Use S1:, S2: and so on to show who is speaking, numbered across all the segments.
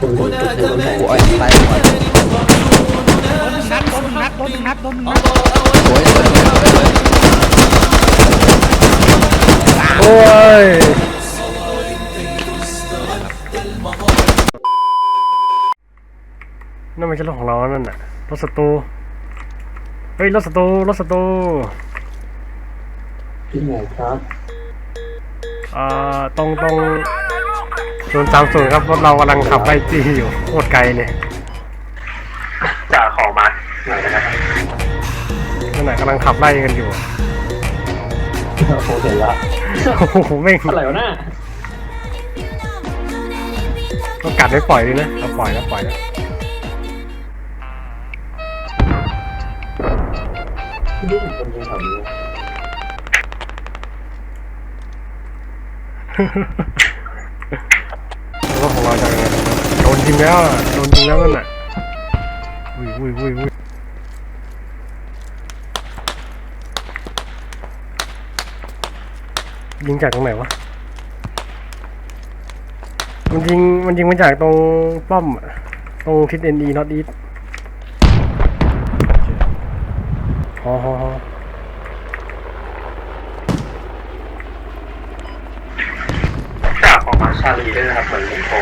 S1: คุณคุณคุณคุณ
S2: โอ้ยตายหมด
S3: นัดโดนหนึ่งนัดโดนหนึ่งนัดโดนหนึ่งนัด
S2: โอ้ยสวยสวยสวยสวย
S4: โอ้ยนั่นไม่ใช่รถของเรานั่นน่ะรถศัตรูเฮ้ยรถศัตรูรถศัตรู
S1: ที่ไหนครับ
S4: อ่าตรงตรง ศูนย์สามศูนย์ครับรถเรากำลังขับไล่จี้อยู่โคตรไกลเลย
S1: จ่าขอมาหน่อยนะครับ
S4: นั่นน่ะกำลังขับไล่กันอยู่
S1: โอเคละ
S4: โอ้โหแม่ง
S1: อะไรวะหน้า
S4: ต้องกัดไม่ปล่อยเลยนะเราปล่อยแล้วปล่อยแล้ว
S1: ที่นี่คนยิงแถวนี้
S4: รถของเราจะยังไงโดนยิงแล้วอะโดนยิงแล้วนั่นน่ะอุ้ยอุ้ยอุ้ยอุ้ยยิงจากตรงไหนวะ มันยิง มันยิงมาจากตรงป้อมอะตรงทิศเอ็นดีนอตอีทฮอฮอฮอ
S1: จ่าของมาชาลีด้วยนะครับเหมือนผมโท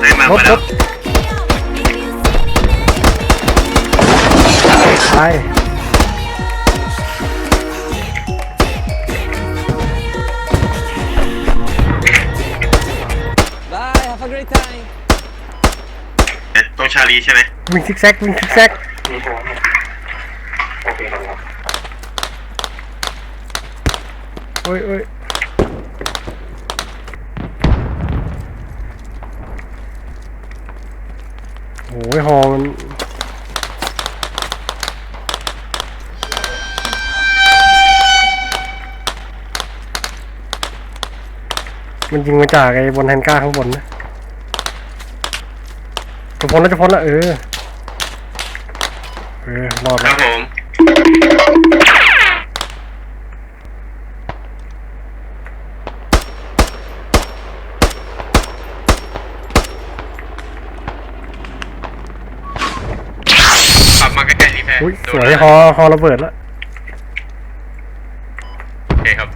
S5: ไว้ให้มารไว้
S4: ถ
S5: แล้
S4: ร
S5: ว
S4: ถไป
S2: บาย have a great time
S5: ตรงชาลีใช่ไหม
S4: วิ่งซิกแซกวิ่งซิกแซก
S1: มีโทรไหมโอเคครับ
S4: โอ้ยโอ้ย โอ้ยฮอมันมันยิงมาจากไอ้บนแฮนก้าข้างบนนะจะพ้นแล้วจะพ้นแล้วเออ เออรอด
S5: ค
S4: แล้
S5: รั
S4: ว
S5: บผม ขับมาใกล้ๆรีแพร์
S4: อุ้ย
S5: โด
S4: ส
S5: น
S4: วย
S5: แล้ว
S4: ฮอฮอระเบิดแล้ว
S5: โอเคครับ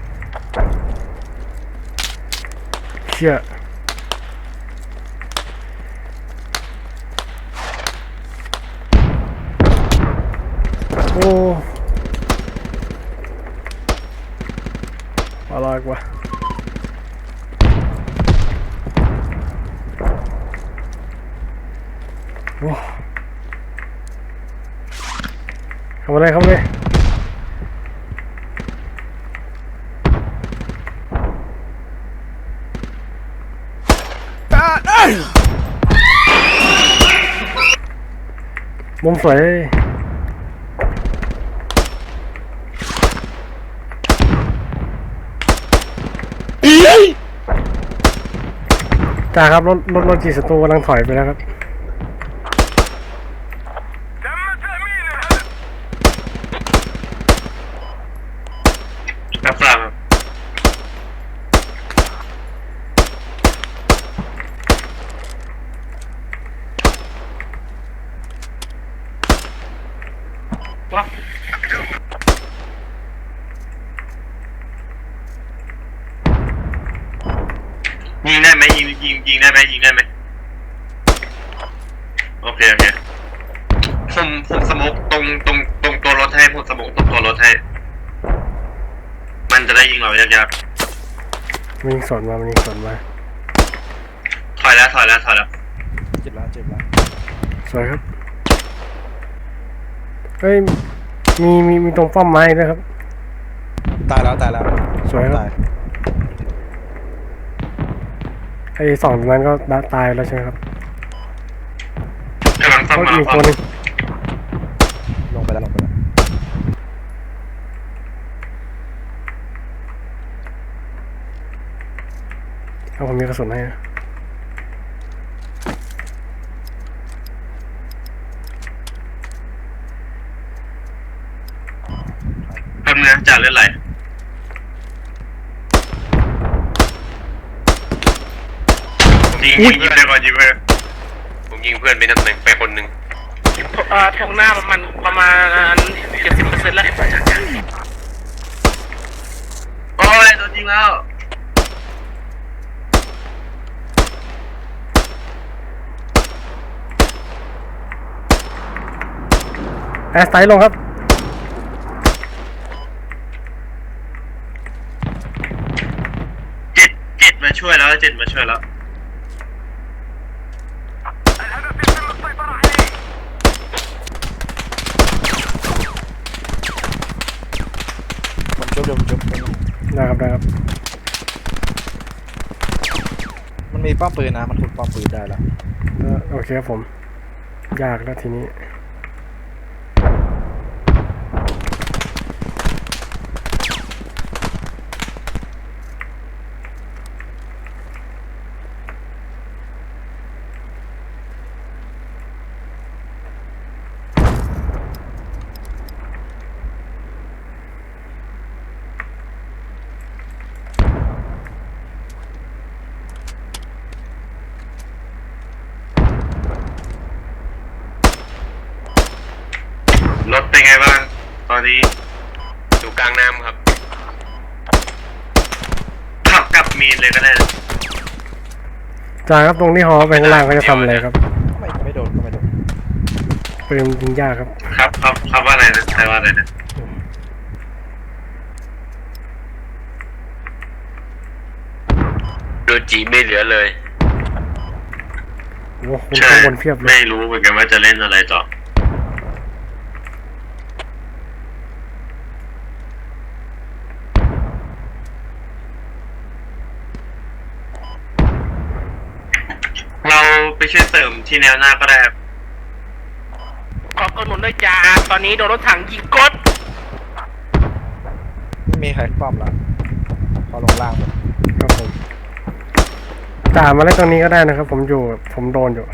S4: เชี่ยโอ้อะไรกว่าโอ้ เข้ามาเลยเข้ามาเลยมุมสวยจ้าครับรถรถรถจีสตูกำลังถอยไปแล้วครับ
S5: รับทราบครับยิงได้ไหมยิงยิงยิงได้ไหมยิงได้ไหมโอเคโอเคผมผมสโมกตรงตรงตรงตัวรถให้ผมสโมกตรงตัวรถให้ มันจะได้ยิงเรายาก
S4: มันยิงสวนมามันยิงสวนมา
S5: ๆถอยแล้วถอยแล้วถอยแล้ว
S3: เจ็บแล้วเจ็บแล้ว
S4: สวยครับ เฮ้ย มีมีมีตรงป้อมไม้ด้วยครับ
S3: ตายแล้วตายแล้ว
S4: สวยครับ
S3: ตาย
S4: ไอ้สองตรงนั้นก็ตายแล้วใช่ไหมครับ
S5: กำลังซ่อม
S4: ก็
S5: มา
S4: อีกคนหนึง
S3: ลงไปแล้วลงไปแล้ว
S4: เอาผมมีกระสุนให้นะ
S5: แป๊บนึงนะจ่าเลือดไหลยิงยิงเพื่อนเลยก่อนยิงเพื่อนผมยิงเพื่อนไปนั่นหนึ่งไปคนหนึ่ง
S3: เอ่อทงหน้าประมาณประมาณเจ็ดสิบเปอร์เซ็นต์แล้ว
S5: โอ้ยโดนยิงแล้ว
S4: แอร์สไตล์ลงครับ
S5: เจ็ดเจ็ดมาช่วยแล้วเจ็ดมาช่วยแล้ว
S2: ผมจุบเดี๋ยวผมจุบ
S4: ได้ครับได้ครับ
S2: มันมีป้อมปืนนะ มันขุดป้อมปืนได้แล้ว
S4: เออโอเคครับผม ยากแล้วทีนี้
S5: บ้าง ตอนนี้อยู่กลางน้ำครับขับกลับมีนเลยก็ได้นะ
S4: จ่าครับตรงนี้หอไปข้างล่างเขาจะทำอะไรครับ
S2: ไม่ไม่โดนก็ไม่โดน
S4: ปืนยิงยากครับ
S5: ครับครับครับว่าอะไรนะใครว่าอะไรนะโดนจีไม่เหลือเลย
S4: โอ้โหคุณข้างบนเพียบเลย
S5: ไม่รู้เหมือนกันว่าจะเล่นอะไรต่อ เรา ไปช่วยเสริมที่แนวหน้าก็ได้ครับ
S3: ขอกระหนุนด้วยจ้าตอนนี้โดนรถถังยิงกด
S2: ไม่มีใครป้อมแล้วพอลงล่างหมด
S4: ครับผมจ่ามาเล่นตรงนี้ก็ได้นะครับ ผมอยู่ผมโดนอยู่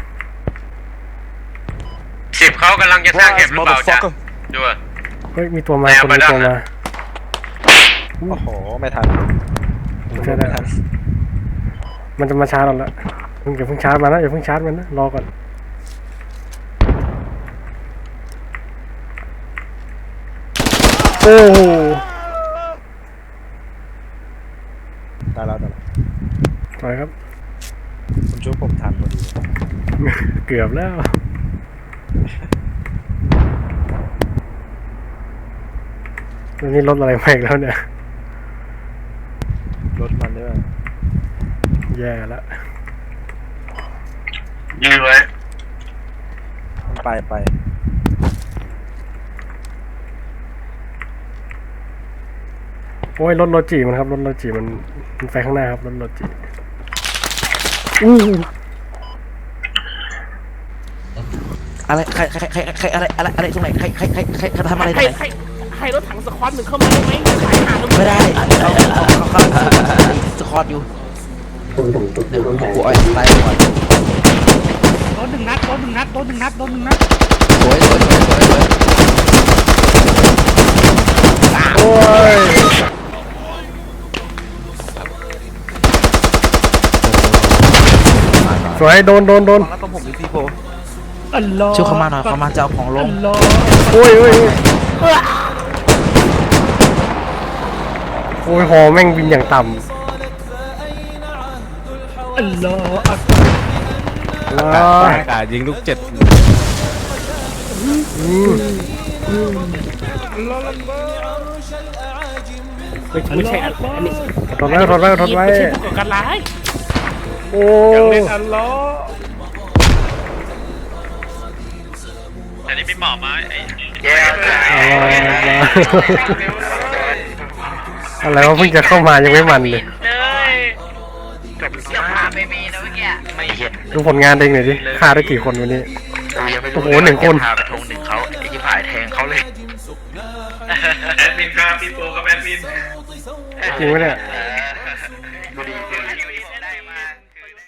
S5: สิบเขากำลังจะสร้างเก็บหรือเปล่าจ๊ะด้วย
S4: เฮ้ยมีตัวมา
S5: แนว
S4: คน
S5: มา
S4: มี
S5: ด้าน
S4: ตัว
S5: หลั
S4: มา
S5: ง
S2: โอ้โห ไม่ทัน
S4: ผมช่วยได้
S2: ไม่ทัน
S4: มันจะมาชาร์จเราแล้ว เพิ่งอย่าเพิ่งชาร์จมันนะอย่าเพิ่งชาร์จมันนะรอก่อนโอ้โห
S2: ได้แล้วได้แล้ว
S4: ถอยครับ
S2: ผมช่วยผมทันพอดี
S4: เกือบแล้ว แล้วนี่รถอะไรมาอีกแล้วเนี่ย
S2: รถมันด้วย
S4: แย่แล้ว
S5: ยืนไว้
S2: มันไปไป
S4: โอ้ยรถโรจิมันครับรถโรจิมันมันไปข้างหน้าครับรถโรจิอู้หู
S6: อะไรใครใครใครใครอะไรอะไรอะไรตรงไหนใครใครใครใครใครทำอะไรตร
S3: ให้
S6: งไหน
S3: ให้ให้รถถังสควอตหนึ่งเข้ามาได้ไหมขายหาตรง
S6: ไม่ได้เอาเอาเอาเอาสคอร์ดอยู่เดี๋ยวกูเอาไล่ก่อน
S3: โดนหนึ่งนั ดโดนหนึ่งนัดโดนหนึ่งนัดโดนหนึ่งนัด
S6: สวยสวยสวยสวยสวย
S4: โอ้ยสวยโดนโดนโดน
S6: แล้วต้องผมดิซีโฟ
S3: อัลลอฮ์
S6: ช่วยเขามาหน่อยเขามาจะเอาของลง
S3: อัลลอฮ์
S4: โอ้ยโอ้ยโอ้ยโอ้ยหอแม่งบินอย่างต่
S3: อัลลอฮ์อักำ
S4: ว้า
S7: อากาศยิงลูกเจ็ด
S4: อืม
S3: ไม่ใช่อัลลอฮ์อันนี้
S4: ทนไว้ทนไว้ทนไว้
S3: ไม่ใช่ผู้ก่อการร้าย
S4: โอ้
S3: อัลลอฮ์
S5: อันนี้พี่หมอมาไอ้แย่
S4: อะไรวะเพิ่งจะเข้ามายังไม่มันเลย
S5: ไม่มีนะเมื่อกี้ไม่เห็น
S4: ดูผลงานเองหน่อยดิฆ่าได้กี่คนวันนี้ โอ้โหหนึ่งคน
S5: พาไปทงหนึ่งเขาไอ้ที่ผายแทงเขาเลย แอดมินครับพี่โปกับแอดมิน
S4: จริงไหมเนี่ย
S5: เออ